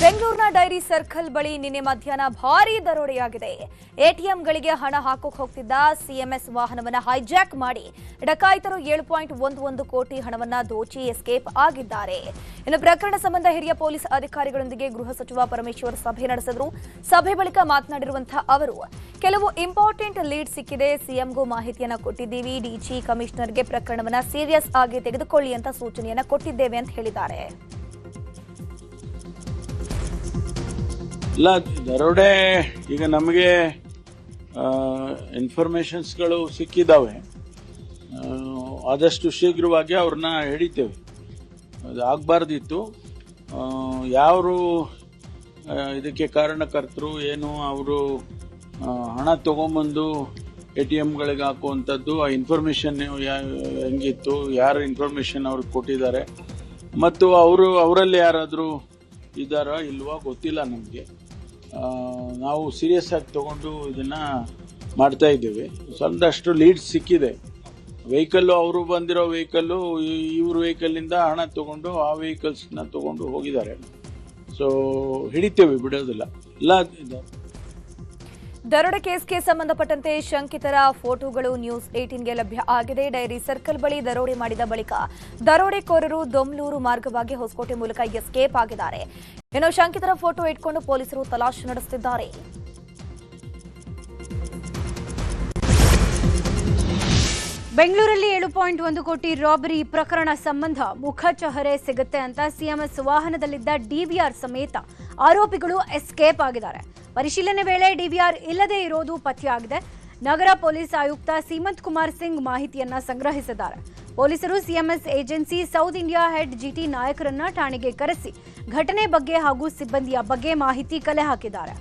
ಬೆಂಗಳೂರಿನ dairy circle ಬಳಿ ನಿನ್ನೆ ಮಧ್ಯಾಹ್ನ ಭಾರೀ ದರೋಡೆಯಾಗಿದೆ. ಎಟಿಎಂಗಳಿಗೆ ಹಣ ಹಾಕೋಕೆ ಹೋಗ್ತಿದ್ದ ಸಿಎಂಎಸ್ ವಾಹನವನ್ನ ಹೈಜಾಕ್ ಮಾಡಿ ಡಕಾಯಿತರು ಏಳು ಪಾಯಿಂಟ್ ಒಂದು ಒಂದು ಕೋಟಿ ಹಣವನ್ನ ದೋಚಿ ಎಸ್ಕೇಪ್ ಆಗಿದ್ದಾರೆ. ಇನ್ನು ಪ್ರಕರಣ ಸಂಬಂಧ ಹಿರಿಯ ಪೊಲೀಸ್ ಅಧಿಕಾರಿಗಳೊಂದಿಗೆ ಗೃಹ ಸಚಿವ ಪರಮೇಶ್ವರ್ ಸಭೆ ನಡೆಸಿದ್ರು. ಸಭೆ ಬಳಿಕ ಮಾತನಾಡಿರುವಂತಹ ಅವರು, ಕೆಲವು ಇಂಪಾರ್ಟೆಂಟ್ ಲೀಡ್ ಸಿಕ್ಕಿದೆ, ಸಿಎಂಗೂ ಮಾಹಿತಿಯನ್ನು ಕೊಟ್ಟಿದ್ದೀವಿ ಡಿಜಿ ಕಮಿಷನರ್ಗೆ ಪ್ರಕರಣವನ್ನ ಸೀರಿಯಸ್ ಆಗಿ ತೆಗೆದುಕೊಳ್ಳಿ ಅಂತ ಸೂಚನೆಯನ್ನ ಕೊಟ್ಟಿದ್ದೇವೆ ಅಂತ ಹೇಳಿದ್ದಾರೆ. ಇಲ್ಲ ದರೋಡೆ ಈಗ ನಮಗೆ ಇನ್ಫಾರ್ಮೇಶನ್ಸ್ಗಳು ಸಿಕ್ಕಿದ್ದಾವೆ ಆದಷ್ಟು ಶೀಘ್ರವಾಗಿ ಅವ್ರನ್ನ ಹಿಡಿತೇವೆ. ಅದು ಆಗಬಾರ್ದಿತ್ತು. ಯಾರು ಇದಕ್ಕೆ ಕಾರಣಕರ್ತರು, ಏನು, ಅವರು ಹಣ ತಗೊಂಬಂದು ಎ ಟಿ ಎಮ್ಗಳಿಗೆ ಹಾಕುವಂಥದ್ದು, ಆ ಇನ್ಫಾರ್ಮೇಷನ್ ಹೆಂಗಿತ್ತು, ಯಾರು ಇನ್ಫಾರ್ಮೇಷನ್ ಅವ್ರಿಗೆ ಕೊಟ್ಟಿದ್ದಾರೆ. ಮತ್ತು ಅವರು, ಅವರಲ್ಲಿ ಯಾರಾದರೂ ಇದ್ದಾರಾ ಇಲ್ವಾ ಗೊತ್ತಿಲ್ಲ ನಮಗೆ. ನಾವು ಸೀರಿಯಸ್ ಆಗಿ ತಗೊಂಡು ಇದನ್ನ ಮಾಡ್ತಾ ಇದ್ದೇವೆ. ಸ್ವಲ್ಪಷ್ಟು ಲೀಡ್ಸ್ ಸಿಕ್ಕಿದೆ. ವೆಹಿಕಲ್ಲು ಅವರು ಬಂದಿರೋ ವೆಹಿಕಲ್ಲು ಇವ್ರ ವೆಹಿಕಲ್ಲಿಂದ ಹಣ ತಗೊಂಡು ಆ ವೆಹಿಕಲ್ಸ್ನ ತಗೊಂಡು ಹೋಗಿದ್ದಾರೆ. ಸೊ ಹಿಡಿತೇವೆ, ಬಿಡೋದಿಲ್ಲ. ಎಲ್ಲ ದರೋಡೆ ಕೇಸ್ಗೆ ಸಂಬಂಧಪಟ್ಟಂತೆ ಶಂಕಿತರ ಫೋಟೋಗಳು ನ್ಯೂಸ್ ಏಟೀನ್ಗೆ ಲಭ್ಯ ಆಗಿದೆ. ಡೈರಿ ಸರ್ಕಲ್ ಬಳಿ ದರೋಡೆ ಮಾಡಿದ ಬಳಿಕ ದರೋಡೆಕೋರರು ದೊಮ್ಲೂರು ಮಾರ್ಗವಾಗಿ ಹೊಸಕೋಟೆ ಮೂಲಕ ಎಸ್ಕೇಪ್ ಆಗಿದ್ದಾರೆ. ಇನ್ನು ಶಂಕಿತರ ಫೋಟೋ ಇಟ್ಕೊಂಡು ಪೊಲೀಸರು ತಲಾಶ್ ನಡೆಸುತ್ತಿದ್ದಾರೆ. ಬೆಂಗಳೂರಲ್ಲಿ ಏಳು ಪಾಯಿಂಟ್ ಒಂದು ಕೋಟಿ ರಾಬರಿ ಪ್ರಕರಣ ಸಂಬಂಧ ಮುಖಚಹರೆ ಸಿಗುತ್ತೆ ಅಂತ ಸಿಎಂಎಸ್ ವಾಹನದಲ್ಲಿದ್ದ ಡಿವಿಆರ್ ಸಮೇತ ಆರೋಪಿಗಳು ಎಸ್ಕೇಪ್ ಆಗಿದ್ದಾರೆ. ಪರಿಶೀಲನೆ ವೇಳೆ ಡಿವಿಆರ್ ಇಲ್ಲದೆ ಇರೋದು ಪತ್ತೆಯಾಗಿದೆ. ನಗರ ಪೊಲೀಸ್ ಆಯುಕ್ತ ಸೀಮಂತ್ ಕುಮಾರ್ ಸಿಂಗ್ ಮಾಹಿತಿಯನ್ನ ಸಂಗ್ರಹಿಸಿದ್ದಾರೆ. ಪೊಲೀಸರು CMS agency South India head GT ನಾಯಕರನ್ನ ಠಾಣೆಗೆ ಕರೆಸಿ ಘಟನೆ ಬಗ್ಗೆ ಹಾಗೂ ಸಿಬ್ಬಂದಿಯ ಬಗ್ಗೆ ಮಾಹಿತಿ ಕಲೆ ಹಾಕಿದ್ದಾರೆ.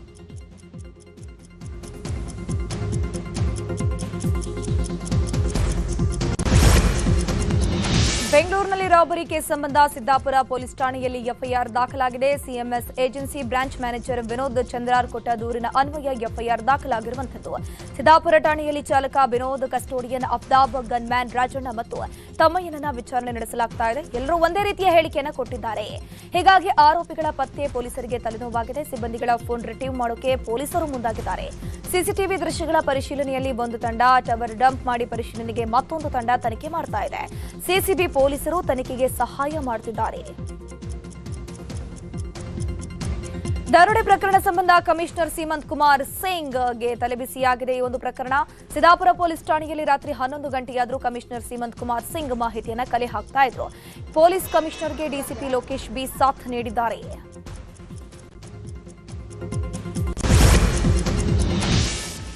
ಬೆಂಗಳೂರಿನಲ್ಲಿ ರಾಬರಿ ಕೇಸ್ ಸಂಬಂಧ ಸಿದ್ದಾಪುರ ಪೊಲೀಸ್ ಠಾಣೆಯಲ್ಲಿ ಎಫ್ಐಆರ್ ದಾಖಲಾಗಿದೆ. CMS agency branch manager Vinod ಚಂದ್ರಾರ್ ಕೊಟ್ಟ ದೂರಿನ ಅನ್ವಯ ಎಫ್ಐಆರ್ ದಾಖಲಾಗಿರುವಂತದ್ದು ಸಿದ್ದಾಪುರ ಠಾಣೆಯಲ್ಲಿ ಚಾಲಕ ವಿನೋದ್, ಕಸ್ಟೋಡಿಯನ್ ಅಫ್ತಾಬ್, ಗನ್ಮ್ಯಾನ್ ರಾಜಣ್ಣ ಮತ್ತು ತಮ್ಮಯ್ಯನನ್ನ ವಿಚಾರಣೆ ನಡೆಸಲಾಗ್ತಾ ಇದೆ. ಎಲ್ಲರೂ ಒಂದೇ ರೀತಿಯ ಹೇಳಿಕೆಯನ್ನು ಕೊಟ್ಟಿದ್ದಾರೆ. ಹೀಗಾಗಿ ಆರೋಪಿಗಳ ಪತ್ತೆ ಪೊಲೀಸರಿಗೆ ತಲೆನೋವಾಗಿದೆ. ಸಿಬ್ಬಂದಿಗಳ ಫೋನ್ ರಿಟೀವ್ ಮಾಡೋಕೆ ಪೊಲೀಸರು ಮುಂದಾಗಿದ್ದಾರೆ. ಸಿಸಿಟಿವಿ ದೃಶ್ಯಗಳ ಪರಿಶೀಲನೆಯಲ್ಲಿ ಒಂದು ತಂಡ ಟವರ್ ಡಂಪ್ ಮಾಡಿ ಪರಿಶೀಲನೆಗೆ ಮತ್ತೊಂದು ತಂಡ ತನಿಖೆ ಮಾಡ್ತಾ ಇದೆ. ಸಿಸಿಬಿ ಪೊಲೀಸರು ತನಿಖೆಗೆ ಸಹಾಯ ಮಾಡುತ್ತಿದ್ದಾರೆ ದರೋಡೆ ಪ್ರಕರಣ ಸಂಬಂಧ ಕಮಿಷನರ್ ಸೀಮಂತ್ ಕುಮಾರ್ ಸಿಂಗ್ಗೆ ತಲೆಬಿಸಿಯಾಗಿದೆ ಈ ಒಂದು ಪ್ರಕರಣ. ಸಿದ್ದಾಪುರ ಪೊಲೀಸ್ ಠಾಣೆಯಲ್ಲಿ ರಾತ್ರಿ ಹನ್ನೊಂದು ಗಂಟೆಯಾದರೂ ಕಮಿಷನರ್ ಸೀಮಂತ್ ಕುಮಾರ್ ಸಿಂಗ್ ಮಾಹಿತಿಯನ್ನು ಕಲೆ ಹಾಕ್ತಾ ಇದ್ರು. ಪೊಲೀಸ್ ಕಮಿಷನರ್ಗೆ ಡಿಸಿಪಿ ಲೋಕೇಶ್ ಬಿ ಸಾಥ್ ನೀಡಿದ್ದಾರೆ.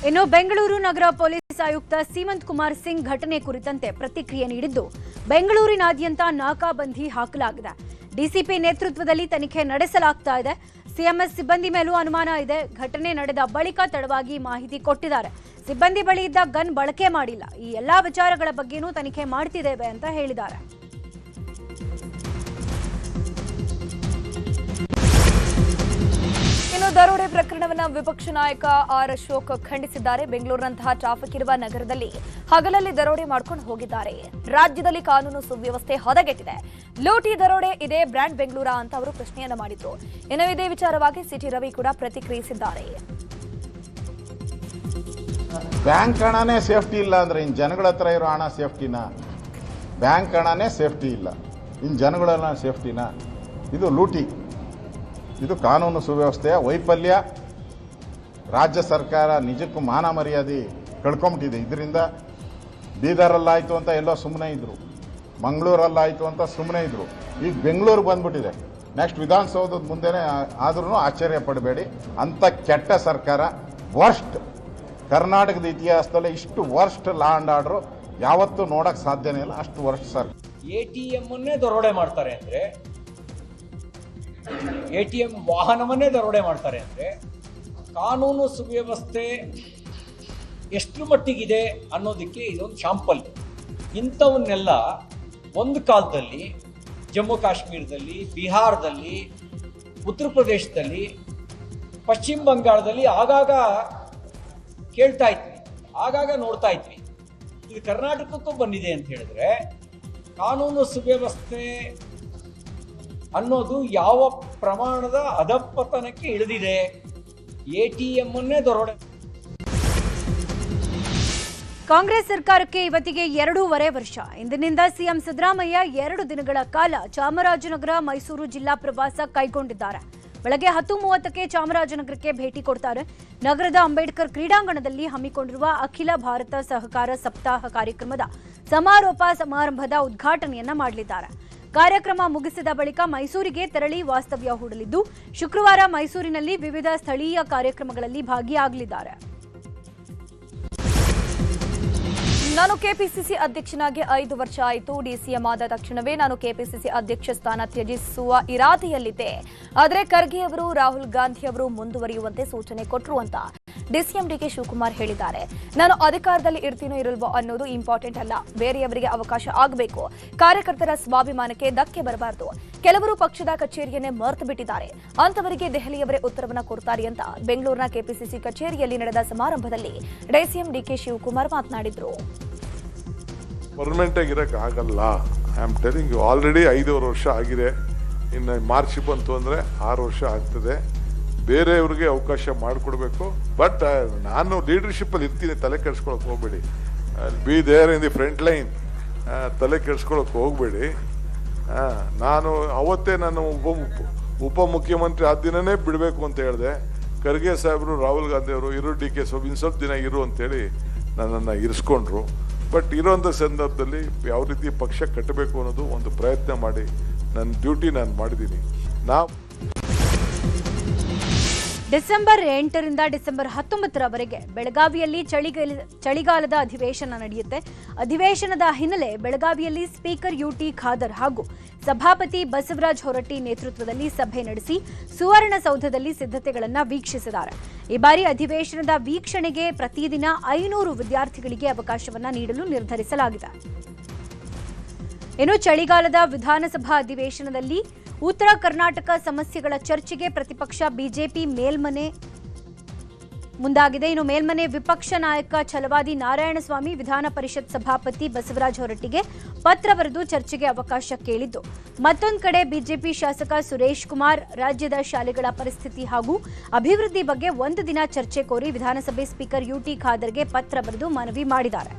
ಇನ್ನು ಬೆಂಗಳೂರು ನಗರ ಪೊಲೀಸ್ ಆಯುಕ್ತ ಸೀಮಂತ್ ಕುಮಾರ್ ಸಿಂಗ್ ಘಟನೆ ಕುರಿತಂತೆ ಪ್ರತಿಕ್ರಿಯೆ ನೀಡಿದ್ದು, ಬೆಂಗಳೂರಿನಾದ್ಯಂತ ನಾಕಾಬಂದಿ ಹಾಕಲಾಗಿದೆ. ಡಿಸಿಪಿ ನೇತೃತ್ವದಲ್ಲಿ ತನಿಖೆ ನಡೆಸಲಾಗ್ತಾ ಇದೆ. ಸಿಎಂಎಸ್ ಸಿಬ್ಬಂದಿ ಮೇಲೂ ಅನುಮಾನ ಇದೆ. ಘಟನೆ ನಡೆದ ಬಳಿಕ ತಡವಾಗಿ ಮಾಹಿತಿ ಕೊಟ್ಟಿದ್ದಾರೆ. ಸಿಬ್ಬಂದಿ ಬಳಿ ಇದ್ದ ಗನ್ ಬಳಕೆ ಮಾಡಿಲ್ಲ. ಈ ಎಲ್ಲಾ ವಿಚಾರಗಳ ಬಗ್ಗೆನೂ ತನಿಖೆ ಮಾಡ್ತಿದ್ದೇವೆ ಅಂತ ಹೇಳಿದ್ದಾರೆ. ದರೋಡೆ ಪ್ರಕರಣವನ್ನು ವಿಪಕ್ಷ ನಾಯಕ ಆರ್ ಅಶೋಕ್ ಖಂಡಿಸಿದ್ದಾರೆ. ಬೆಂಗಳೂರಿನಂತಹ ಟ್ರಾಫಿಕ್ ಇರುವ ನಗರದಲ್ಲಿ ಹಗಲಲ್ಲಿ ದರೋಡೆ ಮಾಡ್ಕೊಂಡು ಹೋಗಿದ್ದಾರೆ. ರಾಜ್ಯದಲ್ಲಿ ಕಾನೂನು ಸುವ್ಯವಸ್ಥೆ ಹದಗೆಟ್ಟಿದೆ. ಲೂಟಿ ದರೋಡೆ ಇದೇ ಬ್ರ್ಯಾಂಡ್ ಬೆಂಗಳೂರ ಅಂತ ಅವರು ಪ್ರಶ್ನೆಯನ್ನು ಮಾಡಿದ್ರು. ಇನ್ನು ಇದೇ ವಿಚಾರವಾಗಿ ಸಿಟಿ ರವಿ ಕೂಡ ಪ್ರತಿಕ್ರಿಯಿಸಿದ್ದಾರೆ. ಬ್ಯಾಂಕ್ ಹಣನೇ ಸೇಫ್ಟಿ ಇಲ್ಲ ಅಂದ್ರೆ ಇನ್ ಜನಗಳ ಹತ್ರ ಇರೋ ಹಣ ಸೇಫ್ಟಿನ? ಬ್ಯಾಂಕ್ ಹಣನೇ ಸೇಫ್ಟಿ ಇಲ್ಲ. ಇನ್ ಜನಗಳ ಸೇಫ್ಟಿನ? ಇದು ಲೂಟಿ. ಇದು ಕಾನೂನು ಸುವ್ಯವಸ್ಥೆಯ ವೈಫಲ್ಯ. ರಾಜ್ಯ ಸರ್ಕಾರ ನಿಜಕ್ಕೂ ಮಾನ ಮರ್ಯಾದೆ ಕಳ್ಕೊಂಬಿಟ್ಟಿದೆ. ಇದರಿಂದ ಬೀದರಲ್ಲಾಯಿತು ಅಂತ ಎಲ್ಲೋ ಸುಮ್ಮನೆ ಇದ್ರು. ಮಂಗಳೂರಲ್ಲಾಯಿತು ಅಂತ ಸುಮ್ಮನೆ ಇದ್ರು. ಈಗ ಬೆಂಗಳೂರು ಬಂದ್ಬಿಟ್ಟಿದೆ. ನೆಕ್ಸ್ಟ್ ವಿಧಾನಸೌಧದ ಮುಂದೆನೇ ಆದ್ರೂ ಆಶ್ಚರ್ಯ ಪಡಬೇಡಿ. ಅಂಥ ಕೆಟ್ಟ ಸರ್ಕಾರ ವರ್ಸ್ಟ್ ಕರ್ನಾಟಕದ ಇತಿಹಾಸದಲ್ಲಿ ಇಷ್ಟು ವರ್ಸ್ಟ್ ಲಾ ಅಂಡ್ ಆರ್ಡ್ರು ಯಾವತ್ತೂ ನೋಡಕ್ ಸಾಧ್ಯನೇ ಇಲ್ಲ. ಅಷ್ಟು ವರ್ಸ್ಟ್ ಸರ್ ಎ ಟಿ ಅನ್ನೇ ದರೋಡೆ ಮಾಡ್ತಾರೆ ಅಂದ್ರೆ ಎ ಟಿ ಎಂ ವಾಹನವನ್ನೇ ದರೋಡೆ ಮಾಡ್ತಾರೆ ಅಂದರೆ ಕಾನೂನು ಸುವ್ಯವಸ್ಥೆ ಎಷ್ಟು ಮಟ್ಟಿಗಿದೆ ಅನ್ನೋದಕ್ಕೆ ಇದೊಂದು ಶಾಂಪಲ್ ಇಂಥವನ್ನೆಲ್ಲ ಒಂದು ಕಾಲದಲ್ಲಿ ಜಮ್ಮು ಕಾಶ್ಮೀರದಲ್ಲಿ, ಬಿಹಾರದಲ್ಲಿ, ಉತ್ತರ ಪ್ರದೇಶದಲ್ಲಿ, ಪಶ್ಚಿಮ ಬಂಗಾಳದಲ್ಲಿ ಆಗಾಗ ಕೇಳ್ತಾ ಇದ್ವಿ, ಆಗಾಗ ನೋಡ್ತಾ ಇದ್ವಿ. ಇದು ಕರ್ನಾಟಕಕ್ಕೂ ಬಂದಿದೆ ಅಂತ ಹೇಳಿದ್ರೆ ಕಾನೂನು ಸುವ್ಯವಸ್ಥೆ ಅನ್ನೋದು ಯಾವ ಪ್ರಮಾಣದ ಅಧಪತನಕ್ಕೆ ಇಳಿದಿದೆ? ಎ ಟಿ ಎಂ ಅನ್ನೇ ಕಾಂಗ್ರೆಸ್ ಸರ್ಕಾರಕ್ಕೆ ಇವತ್ತಿಗೆ ಎರಡೂವರೆ ವರ್ಷ. ಇಂದಿನಿಂದ ಸಿಎಂ ಸಿದ್ದರಾಮಯ್ಯ ಎರಡು ದಿನಗಳ ಕಾಲ ಚಾಮರಾಜನಗರ, ಮೈಸೂರು ಜಿಲ್ಲಾ ಪ್ರವಾಸ ಕೈಗೊಂಡಿದ್ದಾರೆ. ಬೆಳಗ್ಗೆ ಹತ್ತು ಮೂವತ್ತಕ್ಕೆ ಚಾಮರಾಜನಗರಕ್ಕೆ ಭೇಟಿ ಕೊಡ್ತಾರೆ. ನಗರದ ಅಂಬೇಡ್ಕರ್ ಕ್ರೀಡಾಂಗಣದಲ್ಲಿ ಹಮ್ಮಿಕೊಂಡಿರುವ ಅಖಿಲ ಭಾರತ ಸಹಕಾರ ಸಪ್ತಾಹ ಕಾರ್ಯಕ್ರಮದ ಸಮಾರೋಪ ಸಮಾರಂಭದ ಉದ್ಘಾಟನೆಯನ್ನ ಮಾಡಲಿದ್ದಾರೆ. ಕಾರ್ಯಕ್ರಮ ಮುಗಿಸಿದ ಬಳಿಕ ಮೈಸೂರಿಗೆ ತೆರಳಿ ವಾಸ್ತವ್ಯ ಹೂಡಲಿದ್ದು, ಶುಕ್ರವಾರ ಮೈಸೂರಿನಲ್ಲಿ ವಿವಿಧ ಸ್ಥಳೀಯ ಕಾರ್ಯಕ್ರಮಗಳಲ್ಲಿ ಭಾಗಿಯಾಗಲಿದ್ದಾರೆ. ನಾನು ಕೆಪಿಸಿಸಿ ಅಧ್ಯಕ್ಷನಾಗಿ ಐದು ವರ್ಷ ಆಯಿತು. ಡಿಸಿಎಂ ಆದ ತಕ್ಷಣವೇ ನಾನು ಕೆಪಿಸಿಸಿ ಅಧ್ಯಕ್ಷ ಸ್ಥಾನ ತ್ಯಜಿಸುವ ಇರಾದೆಯಲ್ಲಿದ್ದೆ. ಆದರೆ ಖರ್ಗೆ ಅವರು, ರಾಹುಲ್ ಗಾಂಧಿ ಅವರು ಮುಂದುವರಿಯುವಂತೆ ಸೂಚನೆ ಕೊಟ್ಟರು ಅಂತ. ಡಿಸಿಎಂ ಡಿಕೆ ಶಿವಕುಮಾರ್ ಹೇಳಿದ್ದಾರೆ. ನಾನು ಅಧಿಕಾರದಲ್ಲಿ ಇರ್ತೀನೋ ಇರಲ್ವೋ ಅನ್ನೋದು ಇಂಪಾರ್ಟೆಂಟ್ ಅಲ್ಲ. ಬೇರೆಯವರಿಗೆ ಅವಕಾಶ ಆಗಬೇಕು. ಕಾರ್ಯಕರ್ತರ ಸ್ವಾಭಿಮಾನಕ್ಕೆ ಧಕ್ಕೆ ಬರಬಾರದು. ಕೆಲವರು ಪಕ್ಷದ ಕಚೇರಿಯನ್ನೇ ಮರೆತು ಬಿಟ್ಟಿದ್ದಾರೆ. ಅಂತವರಿಗೆ ದೆಹಲಿಯವರೇ ಉತ್ತರವನ್ನ ಕೊಡ್ತಾರೆ ಅಂತ ಬೆಂಗಳೂರಿನ ಕೆಪಿಸಿಸಿ ಕಚೇರಿಯಲ್ಲಿ ನಡೆದ ಸಮಾರಂಭದಲ್ಲಿ ಡಿಸಿಎಂ ಡಿಕೆ ಶಿವಕುಮಾರ್ ಮಾತನಾಡಿದ್ರು. ಪರ್ಮನೆಂಟ್ ಆಗಿರಕ್ಕೆ ಆಗಲ್ಲ. I am telling you already ಐದೂವರೆ ವರ್ಷ ಆಗಿದೆ. ಇನ್ನು ಮಾರ್ಚ್ ಬಂತು ಅಂದರೆ ಆರು ವರ್ಷ ಆಗ್ತದೆ. ಬೇರೆಯವ್ರಿಗೆ ಅವಕಾಶ ಮಾಡಿಕೊಡ್ಬೇಕು. ಬಟ್ ನಾನು ಲೀಡರ್ಶಿಪ್ಪಲ್ಲಿ ಇರ್ತೀನಿ, ತಲೆ ಕೆಡ್ಸ್ಕೊಳಕ್ಕೆ ಹೋಗ್ಬೇಡಿ. Be there in the front line ತಲೆ ಕೆಡ್ಸ್ಕೊಳಕ್ಕೆ ಹೋಗ್ಬೇಡಿ. ನಾನು ಅವತ್ತೇ ನಾನು ಉಪ ಮುಖ್ಯಮಂತ್ರಿ ಆ ದಿನನೇ ಬಿಡಬೇಕು ಅಂತ ಹೇಳಿದೆ. ಖರ್ಗೆ ಸಾಹೇಬರು, ರಾಹುಲ್ ಗಾಂಧಿ ಅವರು, ಇರು ಡಿ ಕೆ ಸ್ವಾಮಿ ಇನ್ನು ಸ್ವಲ್ಪ ದಿನ ಇರು ಅಂತೇಳಿ ನನ್ನನ್ನು ಇರಿಸ್ಕೊಂಡ್ರು. ಬಟ್ ಇರೋಂಥ ಸಂದರ್ಭದಲ್ಲಿ ಯಾವ ರೀತಿ ಪಕ್ಷ ಕಟ್ಟಬೇಕು ಅನ್ನೋದು ಒಂದು ಪ್ರಯತ್ನ ಮಾಡಿ, ನನ್ನ ಡ್ಯೂಟಿ ನಾನು ಮಾಡಿದ್ದೀನಿ. ನಾವು ಡಿಸೆಂಬರ್ ಎಂಟರಿಂದ ಡಿಸೆಂಬರ್ ಹತ್ತೊಂಬತ್ತರವರೆಗೆ ಬೆಳಗಾವಿಯಲ್ಲಿ ಚಳಿಗಾಲ ಚಳಿಗಾಲದ ಅಧಿವೇಶನ ನಡೆಯುತ್ತೆ. ಅಧಿವೇಶನದ ಹಿನ್ನೆಲೆ ಬೆಳಗಾವಿಯಲ್ಲಿ ಸ್ಪೀಕರ್ ಯುಟಿ ಖಾದರ್ ಹಾಗೂ ಸಭಾಪತಿ ಬಸವರಾಜ್ ಹೊರಟ್ಟಿ ನೇತೃತ್ವದಲ್ಲಿ ಸಭೆ ನಡೆಸಿ ಸುವರ್ಣಸೌಧದಲ್ಲಿ ಸಿದ್ಧತೆಗಳನ್ನು ವೀಕ್ಷಿಸಿದ್ದಾರೆ. ಈ ಬಾರಿ ಅಧಿವೇಶನದ ವೀಕ್ಷಣೆಗೆ ಪ್ರತಿದಿನ ಐನೂರು ವಿದ್ಯಾರ್ಥಿಗಳಿಗೆ ಅವಕಾಶವನ್ನು ನೀಡಲು ನಿರ್ಧರಿಸಲಾಗಿದೆ. ಇನ್ನು ಚಳಿಗಾಲದ ವಿಧಾನಸಭಾ ಅಧಿವೇಶನದಲ್ಲಿ ಉತ್ತರ ಕರ್ನಾಟಕ ಸಮಸ್ಯೆಗಳ ಚರ್ಚೆಗೆ ಪ್ರತಿಪಕ್ಷ ಬಿಜೆಪಿ ಮೇಲ್ಮನೆ ಮುಂದಾಗಿದೆ. ಇನ್ನು ಮೇಲ್ಮನೆ ವಿಪಕ್ಷ ನಾಯಕ ಛಲವಾದಿ ನಾರಾಯಣಸ್ವಾಮಿ ವಿಧಾನ ಪರಿಷತ್ ಸಭಾಪತಿ ಬಸವರಾಜ ಹೊರಟ್ಟಿಗೆ ಪತ್ರ ಬರೆದು ಚರ್ಚೆಗೆ ಅವಕಾಶ ಕೇಳಿದ್ದು. ಮತ್ತೊಂದು ಕಡೆ ಬಿಜೆಪಿ ಶಾಸಕ ಸುರೇಶ್ ಕುಮಾರ್ ರಾಜ್ಯದ ಶಾಲೆಗಳ ಪರಿಸ್ಥಿತಿ ಹಾಗೂ ಅಭಿವೃದ್ಧಿ ಬಗ್ಗೆ ಒಂದು ದಿನ ಚರ್ಚೆ ಕೋರಿ ವಿಧಾನಸಭೆ ಸ್ಪೀಕರ್ ಯುಟಿ ಖಾದರ್ಗೆ ಪತ್ರ ಬರೆದು ಮನವಿ ಮಾಡಿದ್ದಾರೆ.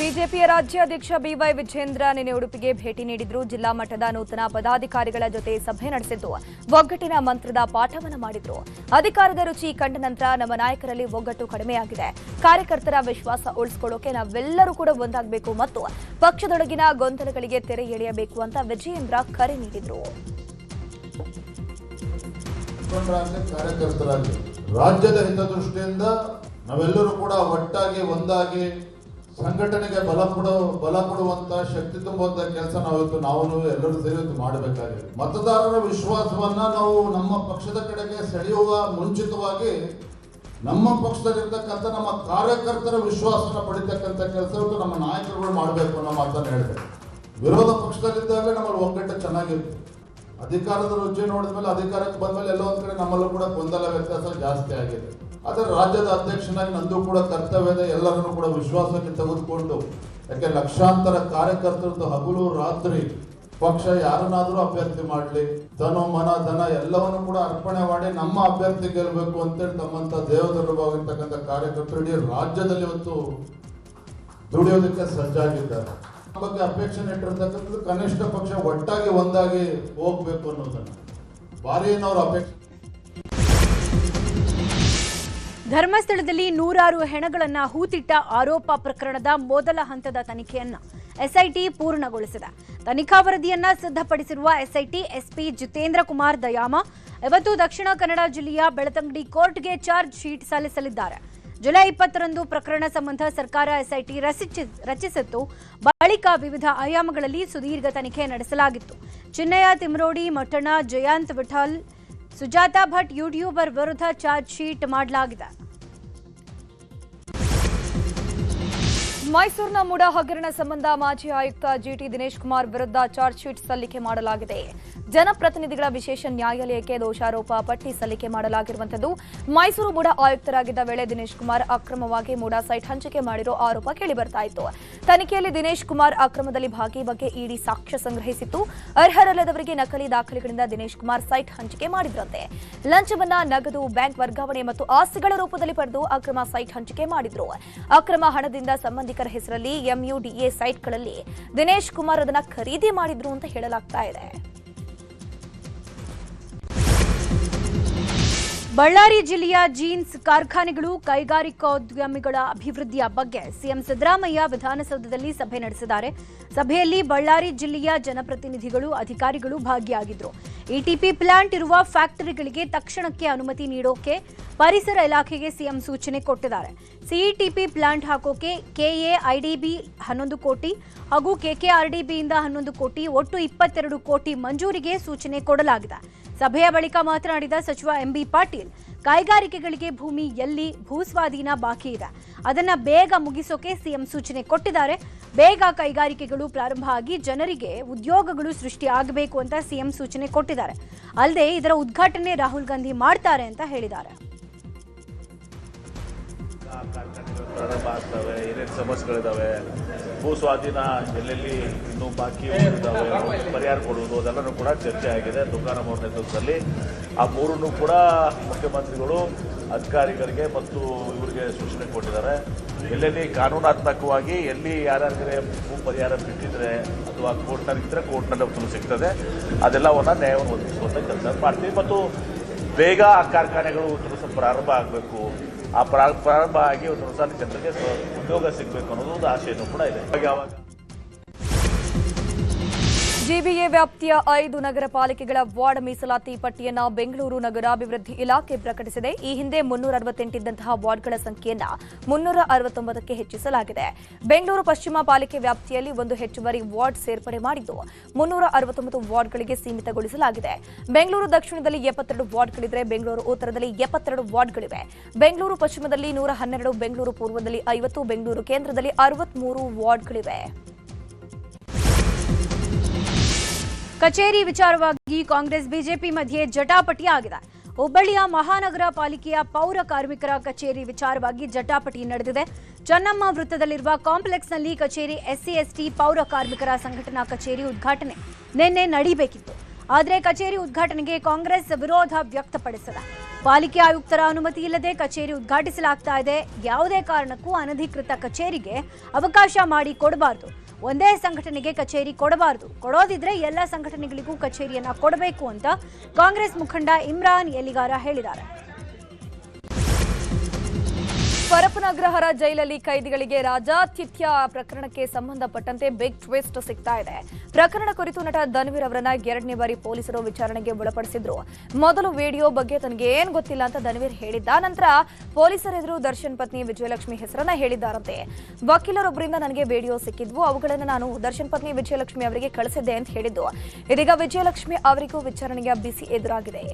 ಬಿಜೆಪಿಯ ರಾಜ್ಯಾಧ್ಯಕ್ಷ ಬಿವೈ ವಿಜೇಂದ್ರ ನಿನ್ನೆ ಉಡುಪಿಗೆ ಭೇಟಿ ನೀಡಿದ್ರು. ಜಿಲ್ಲಾ ಮಟ್ಟದ ನೂತನ ಪದಾಧಿಕಾರಿಗಳ ಜೊತೆ ಸಭೆ ನಡೆಸಿದ್ದು, ಒಗ್ಗಟ್ಟಿನ ಮಂತ್ರದ ಪಾಠವನ್ನು ಮಾಡಿದ್ರು. ಅಧಿಕಾರದ ರುಚಿ ಕಂಡ ನಂತರ ನಮ್ಮ ನಾಯಕರಲ್ಲಿ ಒಗ್ಗಟ್ಟು ಕಡಿಮೆಯಾಗಿದೆ. ಕಾರ್ಯಕರ್ತರ ವಿಶ್ವಾಸ ಉಳಿಸಿಕೊಳ್ಳೋಕೆ ನಾವೆಲ್ಲರೂ ಕೂಡ ಒಂದಾಗಬೇಕು ಮತ್ತು ಪಕ್ಷದೊಳಗಿನ ಗೊಂದಲಗಳಿಗೆ ತೆರೆ ಎಳೆಯಬೇಕು ಅಂತ ವಿಜಯೇಂದ್ರ ಕರೆ ನೀಡಿದ್ರು. ರಾಜ್ಯದ ಹಿತದೃಷ್ಟಿಯಿಂದ ನಾವೆಲ್ಲರೂ ಕೂಡ ಒಟ್ಟಾಗಿ, ಒಂದಾಗಿ ಸಂಘಟನೆಗೆ ಬಲ ಕೊಡೋ, ಬಲ ಕೊಡುವಂತ ಶಕ್ತಿ ತುಂಬುವಂತ ಕೆಲಸ ನಾವಿವತ್ತು ನಾವು ಎಲ್ಲರೂ ಸೇರಿ ಮಾಡಬೇಕಾಗಿದೆ. ಮತದಾರರ ವಿಶ್ವಾಸವನ್ನ ನಾವು ನಮ್ಮ ಪಕ್ಷದ ಕಡೆಗೆ ಸೆಳೆಯುವ ಮುಂಚಿತವಾಗಿ ನಮ್ಮ ಪಕ್ಷದಲ್ಲಿರ್ತಕ್ಕಂಥ ನಮ್ಮ ಕಾರ್ಯಕರ್ತರ ವಿಶ್ವಾಸನ ಪಡಿತಕ್ಕಂಥ ಕೆಲಸ ನಮ್ಮ ನಾಯಕರುಗಳು ಮಾಡಬೇಕು ಅನ್ನೋ ಮಾತನ್ನು ಹೇಳಿದೆ. ವಿರೋಧ ಪಕ್ಷದಲ್ಲಿದ್ದಾಗ ನಮ್ಮಲ್ಲಿ ಒಗ್ಗಟ್ಟು ಚೆನ್ನಾಗಿತ್ತು ಅಧಿಕಾರದ ರುಚಿ ನೋಡಿದ್ಮೇಲೆ ಅಧಿಕಾರಕ್ಕೆ ಬಂದ್ಮೇಲೆ ಎಲ್ಲೋ ಒಂದ್ ಕಡೆ ನಮ್ಮಲ್ಲೂ ಕೂಡ ಗೊಂದಲ ವ್ಯತ್ಯಾಸ ಜಾಸ್ತಿ ಆಗಿದೆ. ಆದ್ರೆ ರಾಜ್ಯದ ಅಧ್ಯಕ್ಷನಾಗಿ ನಂದು ಕೂಡ ಕರ್ತವ್ಯದ ಎಲ್ಲರನ್ನು ಕೂಡ ವಿಶ್ವಾಸಕ್ಕೆ ತೆಗೆದುಕೊಂಡು, ಯಾಕೆ ಲಕ್ಷಾಂತರ ಕಾರ್ಯಕರ್ತರದ್ದು ಹಗಲು ರಾತ್ರಿ ಪಕ್ಷ ಯಾರನ್ನಾದರೂ ಅಭ್ಯರ್ಥಿ ಮಾಡಲಿ, ಧನ, ಮನ, ಧನ ಎಲ್ಲವನ್ನು ಕೂಡ ಅರ್ಪಣೆ ಮಾಡಿ ನಮ್ಮ ಅಭ್ಯರ್ಥಿ ಗೆಲ್ಲಬೇಕು ಅಂತೇಳಿ ತಮ್ಮಂತ ದೇವದುರ್ಗವಾಗಿರ್ತಕ್ಕಂಥ ಕಾರ್ಯಕರ್ತರು ಇಡೀ ರಾಜ್ಯದಲ್ಲಿ ಇವತ್ತು ದುಡಿಯೋದಕ್ಕೆ ಸಜ್ಜಾಗಿದ್ದಾರೆ. ಬಗ್ಗೆ ಅಪೇಕ್ಷೆ ಇಟ್ಟಿರ್ತಕ್ಕಂಥದ್ದು ಕನಿಷ್ಠ ಪಕ್ಷ ಒಟ್ಟಾಗಿ ಒಂದಾಗಿ ಹೋಗ್ಬೇಕು ಅನ್ನೋದನ್ನು. ಭಾರಿ ಏನವ್ರ ಅಪೇಕ್ಷೆ? ಧರ್ಮಸ್ಥಳದಲ್ಲಿ ನೂರಾರು ಹೆಣಗಳನ್ನ ಹೂತಿಟ್ಟ ಆರೋಪ ಪ್ರಕರಣದ ಮೊದಲ ಹಂತದ ತನಿಖೆಯನ್ನ ಎಸ್ಐಟಿ ಪೂರ್ಣಗೊಳಿಸಿದೆ. ತನಿಖಾ ವರದಿಯನ್ನ ಸಿದ್ಧಪಡಿಸಿರುವ ಎಸ್ಐಟಿ ಎಸ್ಪಿ ಜಿತೇಂದ್ರ ಕುಮಾರ್ ದಯಾಮ ಇವತ್ತು ದಕ್ಷಿಣ ಕನ್ನಡ ಜಿಲ್ಲೆಯ ಬೆಳತಂಗಡಿ ಕೋರ್ಟ್ಗೆ ಚಾರ್ಜ್ ಶೀಟ್ ಸಲ್ಲಿಸಲಿದ್ದಾರೆ. ಜುಲೈ ಇಪ್ಪತ್ತರಂದು ಪ್ರಕರಣ ಸಂಬಂಧ ಸರ್ಕಾರ ಎಸ್ಐಟಿ ರಚಿಸಿ ರಚಿಸಿತ್ತು. ಬಳಿಕ ವಿವಿಧ ಆಯಾಮಗಳಲ್ಲಿ ಸುದೀರ್ಘ ತನಿಖೆ ನಡೆಸಲಾಗಿತ್ತು. ಚಿನ್ನಯ ತಿಮ್ರೋಡಿ ಮಠಣ ಜಯಂತ್ ವಿಠಲ್ ಸುಜಾತಾ ಭಟ್ ಯೂಟ್ಯೂಬರ್ ವಿರುದ್ಧ ಚಾರ್ಜ್ ಶೀಟ್ ಮಾಡಲಾಗಿದೆ ಮೈಸೂರಿನ ಮುಡ ಹಗರಣ ಸಂಬಂಧ ಮಾಜಿ ಆಯುಕ್ತ ಜಿಟಿ ದಿನೇಶ್ ಕುಮಾರ್ ವಿರುದ್ಧ ಚಾರ್ಜ್ ಶೀಟ್ ಸಲ್ಲಿಕೆ ಮಾಡಲಾಗಿದೆ. ಜನಪ್ರತಿನಿಧಿಗಳ ವಿಶೇಷ ನ್ಯಾಯಾಲಯಕ್ಕೆ ದೋಷಾರೋಪ ಪಟ್ಟಿ ಸಲ್ಲಿಕೆ ಮಾಡಲಾಗಿರುವಂತದ್ದು ಮೈಸೂರು ಮೂಡ ಆಯುಕ್ತರಾಗಿದ್ದ ವೇಳೆ ದಿನೇಶ್ ಕುಮಾರ್ ಅಕ್ರಮವಾಗಿ ಮೂಡ ಸೈಟ್ ಹಂಚಿಕೆ ಮಾಡಿರೋ ಆರೋಪ ಕೇಳಿಬರ್ತಾ ಇತ್ತು ತನಿಖೆಯಲ್ಲಿ ದಿನೇಶ್ ಕುಮಾರ್ ಅಕ್ರಮದಲ್ಲಿ ಭಾಗಿ ಬಗ್ಗೆ ಇಡಿ ಸಾಕ್ಷ್ಯ ಸಂಗ್ರಹಿಸಿತ್ತು. ಅರ್ಹರಲ್ಲದವರಿಗೆ ನಕಲಿ ದಾಖಲೆಗಳಿಂದ ದಿನೇಶ್ ಕುಮಾರ್ ಸೈಟ್ ಹಂಚಿಕೆ ಮಾಡಿದ್ರಂತೆ. ಲಂಚವನ್ನ ನಗದು, ಬ್ಯಾಂಕ್ ವರ್ಗಾವಣೆ ಮತ್ತು ಆಸ್ತಿಗಳ ರೂಪದಲ್ಲಿ ಪಡೆದು ಅಕ್ರಮ ಸೈಟ್ ಹಂಚಿಕೆ ಮಾಡಿದ್ರು. ಅಕ್ರಮ ಹಣದಿಂದ ಸಂಬಂಧಿಕರ ಹೆಸರಲ್ಲಿ ಎಂಯುಡಿಎ ಸೈಟ್ಗಳಲ್ಲಿ ದಿನೇಶ್ ಕುಮಾರ್ ಅದನ್ನ ಖರೀದಿ ಮಾಡಿದ್ರು ಅಂತ ಹೇಳಲಾಗ್ತಾ ಇದೆ. ಬಳ್ಳಾರಿ ಜಿಲ್ಲೆಯ ಜೀನ್ಸ್ ಕಾರ್ಖಾನೆಗಳು ಕೈಗಾರಿಕೋದ್ಯಮಿಗಳ ಅಭಿವೃದ್ಧಿಯ ಬಗ್ಗೆ ಸಿಎಂ ಸಿದ್ದರಾಮಯ್ಯ ವಿಧಾನಸೌಧದಲ್ಲಿ ಸಭೆ ನಡೆಸಿದ್ದಾರೆ. ಸಭೆಯಲ್ಲಿ ಬಳ್ಳಾರಿ ಜಿಲ್ಲೆಯ ಜನಪ್ರತಿನಿಧಿಗಳು, ಅಧಿಕಾರಿಗಳು ಭಾಗಿಯಾಗಿದ್ದರು ಇಟಿಪಿ ಪ್ಲಾಂಟ್ ಇರುವ ಫ್ಯಾಕ್ಟರಿಗಳಿಗೆ ತಕ್ಷಣಕ್ಕೆ ಅನುಮತಿ ನೀಡೋಕೆ ಪರಿಸರ ಇಲಾಖೆಗೆ ಸಿಎಂ ಸೂಚನೆ ಕೊಟ್ಟಿದ್ದಾರೆ. ಸಿಇಟಿಪಿ ಪ್ಲಾಂಟ್ ಹಾಕೋಕೆ ಕೆಎಐಡಿಬಿ ಹನ್ನೊಂದು ಕೋಟಿ ಹಾಗೂ ಕೆಕೆಆರ್ಡಿಬಿಯಿಂದ ಹನ್ನೊಂದು ಕೋಟಿ, ಒಟ್ಟು ಇಪ್ಪತ್ತೆರಡು ಕೋಟಿ ಮಂಜೂರಿಗೆ ಸೂಚನೆ ಕೊಡಲಾಗಿದೆ. ಸಭೆಯ ಬಳಿಕ ಮಾತನಾಡಿದ ಸಚಿವ ಎಂಬಿ ಪಾಟೀಲ್, ಕೈಗಾರಿಕೆಗಳಿಗೆ ಭೂಮಿ ಎಲ್ಲಿ ಭೂಸ್ವಾಧೀನ ಬಾಕಿ ಇದೆ, ಅದನ್ನ ಬೇಗ ಮುಗಿಸೋಕೆ ಸಿಎಂ ಸೂಚನೆ ಕೊಟ್ಟಿದ್ದಾರೆ. ಬೇಗ ಕೈಗಾರಿಕೆಗಳು ಪ್ರಾರಂಭ ಆಗಿ ಜನರಿಗೆ ಉದ್ಯೋಗಗಳು ಸೃಷ್ಟಿ ಆಗಬೇಕು ಅಂತ ಸಿಎಂ ಸೂಚನೆ ಕೊಟ್ಟಿದ್ದಾರೆ. ಅಲ್ಲದೆ ಇದರ ಉದ್ಘಾಟನೆ ರಾಹುಲ್ ಗಾಂಧಿ ಮಾಡ್ತಾರೆ ಅಂತ ಹೇಳಿದ್ದಾರೆ. ಆಗ್ತವೆ ಏನೇನು ಸಮಸ್ಯೆಗಳಿದ್ದಾವೆ ಭೂ ಸ್ವಾಧೀನ ಎಲ್ಲೆಲ್ಲಿ ಇನ್ನೂ ಬಾಕಿ ಇದ್ದಾವೆ ಪರಿಹಾರ ಕೊಡುವುದು, ಅದೆಲ್ಲನೂ ಕೂಡ ಚರ್ಚೆ ಆಗಿದೆ ತುಕಾರಾಮ್ ಅವ್ರ ನೇತೃತ್ವದಲ್ಲಿ. ಆ ಮೂರನ್ನು ಕೂಡ ಮುಖ್ಯಮಂತ್ರಿಗಳು, ಅಧಿಕಾರಿಗಳಿಗೆ ಮತ್ತು ಇವರಿಗೆ ಸೂಚನೆ ಕೊಟ್ಟಿದ್ದಾರೆ. ಎಲ್ಲೆಲ್ಲಿ ಕಾನೂನಾತ್ಮಕವಾಗಿ ಎಲ್ಲಿ ಯಾರ್ಯಾರಿಗೆ ಭೂ ಪರಿಹಾರ ಬಿಟ್ಟಿದ್ರೆ ಅಥವಾ ಕೋರ್ಟ್ನಲ್ಲಿ ಒತ್ತು ಸಿಗ್ತದೆ, ಅದೆಲ್ಲವನ್ನ ನ್ಯಾಯವನ್ನು ಒದಗಿಸುವಂಥ ಕೆಲಸ ಮಾಡ್ತೀವಿ. ಮತ್ತು ಬೇಗ ಆ ಕಾರ್ಖಾನೆಗಳು ಒಂದು ಪ್ರಾರಂಭ ಆಗಬೇಕು. ಆ ಪ್ರಾ- ಪ್ರಾರಂಭ ಆಗಿ ಒಂದು ಹೊಸ ಜನರಿಗೆ ಉದ್ಯೋಗ ಸಿಗಬೇಕು ಅನ್ನೋದು ಒಂದು ಆಶೆಯನ್ನು ಕೂಡ ಇದೆ. ಯಾವಾಗ ಜಿಬಿಎ ವ್ಯಾಪ್ತಿಯ ಐದು ನಗರ ಪಾಲಿಕೆಗಳ ವಾರ್ಡ್ ಮೀಸಲಾತಿ ಪಟ್ಟಿಯನ್ನು ಬೆಂಗಳೂರು ನಗರಾಭಿವೃದ್ಧಿ ಇಲಾಖೆ ಪ್ರಕಟಿಸಿದೆ. ಈ ಹಿಂದೆ ಮುನ್ನೂರ ಅರವತ್ತೆಂಟಿದ್ದಂತಹ ವಾರ್ಡ್ಗಳ ಸಂಖ್ಯೆಯನ್ನು ಮುನ್ನೂರ ಅರವತ್ತೊಂಬತ್ತಕ್ಕೆ ಹೆಚ್ಚಿಸಲಾಗಿದೆ. ಬೆಂಗಳೂರು ಪಶ್ಚಿಮ ಪಾಲಿಕೆ ವ್ಯಾಪ್ತಿಯಲ್ಲಿ ಒಂದು ಹೆಚ್ಚುವರಿ ವಾರ್ಡ್ ಸೇರ್ಪಡೆ ಮಾಡಿದ್ದು, ಮುನ್ನೂರ ಅರವತ್ತೊಂಬತ್ತು ವಾರ್ಡ್ಗಳಿಗೆ ಸೀಮಿತಗೊಳಿಸಲಾಗಿದೆ. ಬೆಂಗಳೂರು ದಕ್ಷಿಣದಲ್ಲಿ ಎಪ್ಪತ್ತೆರಡು ವಾರ್ಡ್ಗಳಿದ್ರೆ ಬೆಂಗಳೂರು ಉತ್ತರದಲ್ಲಿ ಎಪ್ಪತ್ತೆರಡು ವಾರ್ಡ್ಗಳಿವೆ. ಬೆಂಗಳೂರು ಪಶ್ಚಿಮದಲ್ಲಿ ನೂರ ಹನ್ನೆರಡು, ಬೆಂಗಳೂರು ಪೂರ್ವದಲ್ಲಿ ಐವತ್ತು, ಬೆಂಗಳೂರು ಕೇಂದ್ರದಲ್ಲಿ ಅರವತ್ಮೂರು ವಾರ್ಡ್ಗಳಿವೆ. ಕಚೇರಿ ವಿಚಾರವಾಗಿ ಕಾಂಗ್ರೆಸ್ ಬಿಜೆಪಿ ಮಧ್ಯೆ ಜಟಾಪಟಿ ಆಗಿದೆ. ಹುಬ್ಬಳ್ಳಿಯ ಮಹಾನಗರ ಪಾಲಿಕೆಯ ಪೌರ ಕಾರ್ಮಿಕರ ಕಚೇರಿ ವಿಚಾರವಾಗಿ ಜಟಾಪಟಿ ನಡೆದಿದೆ. ಚನ್ನಮ್ಮ ವೃತ್ತದಲ್ಲಿರುವ ಕಾಂಪ್ಲೆಕ್ಸ್ನಲ್ಲಿ ಕಚೇರಿ ಎಸ್ಸಿ, ಎಸ್ಟಿ, ಪೌರ ಕಾರ್ಮಿಕರ ಸಂಘಟನಾ ಕಚೇರಿ ಉದ್ಘಾಟನೆ ನಿನ್ನೆ ನಡೀಬೇಕಿತ್ತು. ಆದರೆ ಕಚೇರಿ ಉದ್ಘಾಟನೆಗೆ ಕಾಂಗ್ರೆಸ್ ವಿರೋಧ ವ್ಯಕ್ತಪಡಿಸಿದೆ ಪಾಲಿಕೆ ಆಯುಕ್ತರ ಅನುಮತಿ ಇಲ್ಲದೆ ಕಚೇರಿ ಉದ್ಘಾಟಿಸಲಾಗ್ತಾ ಇದೆ. ಯಾವುದೇ ಕಾರಣಕ್ಕೂ ಅನಧಿಕೃತ ಕಚೇರಿಗೆ ಅವಕಾಶ ಮಾಡಿ ಕೊಡಬಾರದು. ಒಂದೇ ಸಂಘಟನೆಗೆ ಕಚೇರಿ ಕೊಡಬಾರದು. ಕೊಡೋದಿದ್ರೆ ಎಲ್ಲ ಸಂಘಟನೆಗಳಿಗೂ ಕಚೇರಿಯನ್ನ ಕೊಡಬೇಕು ಅಂತ ಕಾಂಗ್ರೆಸ್ ಮುಖಂಡ ಇಮ್ರಾನ್ ಎಲಿಗಾರ ಹೇಳಿದ್ದಾರೆ. ಪರಪನಗ್ರಹರ ಜೈಲಲ್ಲಿ ಕೈದಿಗಳಿಗೆ ರಾಜಾತಿಥ್ಯ ಪ್ರಕರಣಕ್ಕೆ ಸಂಬಂಧಪಟ್ಟಂತೆ ಬಿಗ್ ಟ್ವಿಸ್ಟ್ ಸಿಗ್ತಾ ಇದೆ. ಪ್ರಕರಣ ಕುರಿತು ನಟ ಧನ್ವೀರ್ ಅವರನ್ನ ಎರಡನೇ ಬಾರಿ ಪೊಲೀಸರು ವಿಚಾರಣೆಗೆ ಒಳಪಡಿಸಿದ್ರು. ಮೊದಲು ವಿಡಿಯೋ ಬಗ್ಗೆ ತನಗೆ ಏನ್ ಗೊತ್ತಿಲ್ಲ ಅಂತ ಧನ್ವೀರ್ ಹೇಳಿದ್ದ ನಂತರ ಪೊಲೀಸರ ಎದುರು ದರ್ಶನ್ ಪತ್ನಿ ವಿಜಯಲಕ್ಷ್ಮಿ ಹೆಸರನ್ನ ಹೇಳಿದ್ದಾರಂತೆ. ವಕೀಲರೊಬ್ಬರಿಂದ ನನಗೆ ವಿಡಿಯೋ ಸಿಕ್ಕಿದ್ವು, ಅವುಗಳನ್ನು ನಾನು ದರ್ಶನ್ ಪತ್ನಿ ವಿಜಯಲಕ್ಷ್ಮಿ ಅವರಿಗೆ ಕಳಿಸಿದ್ದೆ ಅಂತ ಹೇಳಿದ್ದು. ಇದೀಗ ವಿಜಯಲಕ್ಷ್ಮಿ ಅವರಿಗೂ ವಿಚಾರಣೆಗೆ ಬಿಸಿ ಎದುರಾಗಿದೆ.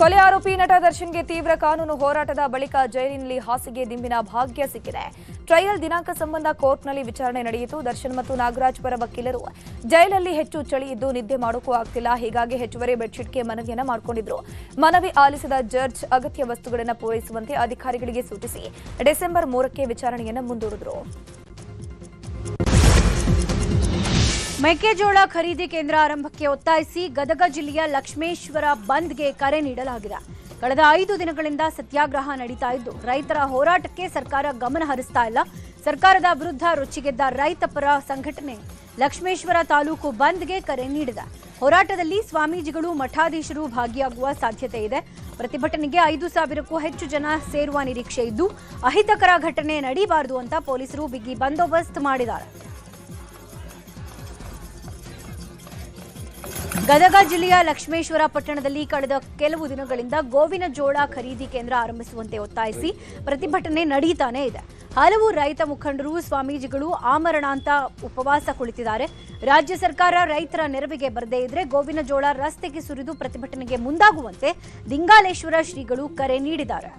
ಕೊಲೆ ಆರೋಪಿ ನಟ ದರ್ಶನ್ಗೆ ತೀವ್ರ ಕಾನೂನು ಹೋರಾಟದ ಬಳಿಕ ಜೈಲಿನಲ್ಲಿ ಹಾಸಿಗೆ ದಿಂಬಿನ ಭಾಗ್ಯ ಸಿಕ್ಕಿದೆ. ಟ್ರಯಲ್ ದಿನಾಂಕ ಸಂಬಂಧ ಕೋರ್ಟ್ನಲ್ಲಿ ವಿಚಾರಣೆ ನಡೆಯಿತು. ದರ್ಶನ್ ಮತ್ತು ನಾಗರಾಜ್ ಪರ ವಕೀಲರು ಜೈಲಲ್ಲಿ ಹೆಚ್ಚು ಚಳಿ ಇದ್ದು ನಿದ್ದೆ ಮಾಡೋಕ್ಕೂ ಆಗ್ತಿಲ್ಲ. ಹೀಗಾಗಿ ಹೆಚ್ಚುವರಿ ಬೆಡ್ಶೀಟ್ಗೆ ಮನವಿಯನ್ನು ಮಾಡಿಕೊಂಡಿದ್ರು. ಮನವಿ ಆಲಿಸಿದ ಜಡ್ಜ್ ಅಗತ್ಯ ವಸ್ತುಗಳನ್ನು ಪೂರೈಸುವಂತೆ ಅಧಿಕಾರಿಗಳಿಗೆ ಸೂಚಿಸಿ. ಡಿಸೆಂಬರ್ ಮೂರಕ್ಕೆ ವಿಚಾರಣೆಯನ್ನು ಮುಂದೂಡಿದ್ರು. ಮೆಕ್ಕೆಜೋಳ ಖರೀದಿ ಕೇಂದ್ರ ಆರಂಭಕ್ಕೆ ಒತ್ತಾಯಿಸಿ ಗದಗ ಜಿಲ್ಲೆಯ ಲಕ್ಷ್ಮೇಶ್ವರ ಬಂದ್ಗೆ ಕರೆ ನೀಡಲಾಗಿದೆ. ಕಳೆದ ಐದು ದಿನಗಳಿಂದ ಸತ್ಯಾಗ್ರಹ ನಡೀತಾ ಇದ್ದು, ರೈತರ ಹೋರಾಟಕ್ಕೆ ಸರ್ಕಾರ ಗಮನ ಹರಿಸ್ತಾ ಇಲ್ಲ. ಸರ್ಕಾರದ ವಿರುದ್ಧ ರೊಚ್ಚಿಗೆದ್ದ ರೈತ ಪರ ಸಂಘಟನೆ ಲಕ್ಷ್ಮೇಶ್ವರ ತಾಲೂಕು ಬಂದ್ಗೆ ಕರೆ ನೀಡಿದೆ. ಹೋರಾಟದಲ್ಲಿ ಸ್ವಾಮೀಜಿಗಳು ಮಠಾಧೀಶರು ಭಾಗಿಯಾಗುವ ಸಾಧ್ಯತೆ ಇದೆ. ಪ್ರತಿಭಟನೆಗೆ ಐದು ಸಾವಿರಕ್ಕೂ ಹೆಚ್ಚು ಜನ ಸೇರುವ ನಿರೀಕ್ಷೆ ಇದ್ದು, ಅಹಿತಕರ ಘಟನೆ ನಡೀಬಾರದು ಅಂತ ಪೊಲೀಸರು ಬಿಗಿ ಬಂದೋಬಸ್ತ್ ಮಾಡಿದ್ದಾರೆ. ಗದಗ ಜಿಲ್ಲೆಯ ಲಕ್ಷ್ಮೇಶ್ವರ ಪಟ್ಟಣದಲ್ಲಿ ಕಳೆದ ಕೆಲವು ದಿನಗಳಿಂದ ಗೋವಿನ ಜೋಳ ಖರೀದಿ ಕೇಂದ್ರ ಆರಂಭಿಸುವಂತೆ ಒತ್ತಾಯಿಸಿ ಪ್ರತಿಭಟನೆ ನಡೀತಾನೇ ಇದೆ. ಹಲವು ರೈತ ಮುಖಂಡರು, ಸ್ವಾಮೀಜಿಗಳು ಆಮರಣಾಂತ ಉಪವಾಸ ಕುಳಿತಿದ್ದಾರೆ. ರಾಜ್ಯ ಸರ್ಕಾರ ರೈತರ ನೆರವಿಗೆ ಬರದೇ ಇದ್ರೆ ಗೋವಿನ ಜೋಳ ರಸ್ತೆಗೆ ಸುರಿದು ಪ್ರತಿಭಟನೆಗೆ ಮುಂದಾಗುವಂತೆ ಲಿಂಗಾಲೇಶ್ವರ ಶ್ರೀಗಳು ಕರೆ ನೀಡಿದ್ದಾರೆ.